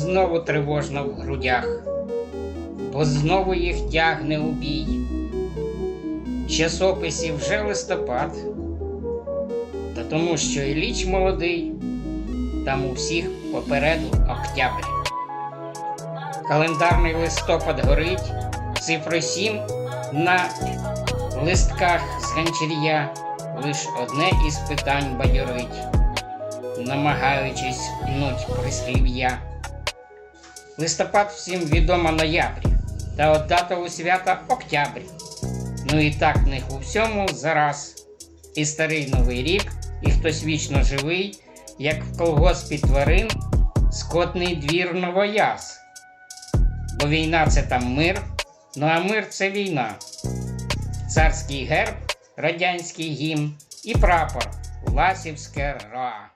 знову тривожно в грудях, бо знову їх тягне у бій. Часописів вже листопад, та тому, що Іліч молодий, там у всіх попереду октябрь. Календарний листопад горить, цифри сім на листках з ганчір'я лиш одне із питань бадьорить, намагаючись пнуть прислів'я. Листопад всім відомо ноябрь, та от дата у свята октябрь. Ну і так в них у всьому зараз. І старий новий рік, і хтось вічно живий, як в колгоспі тварин, скотний двір новояз. Бо війна це там мир, ну а мир це війна. Царський герб, радянський гімн і прапор Ласівське ра.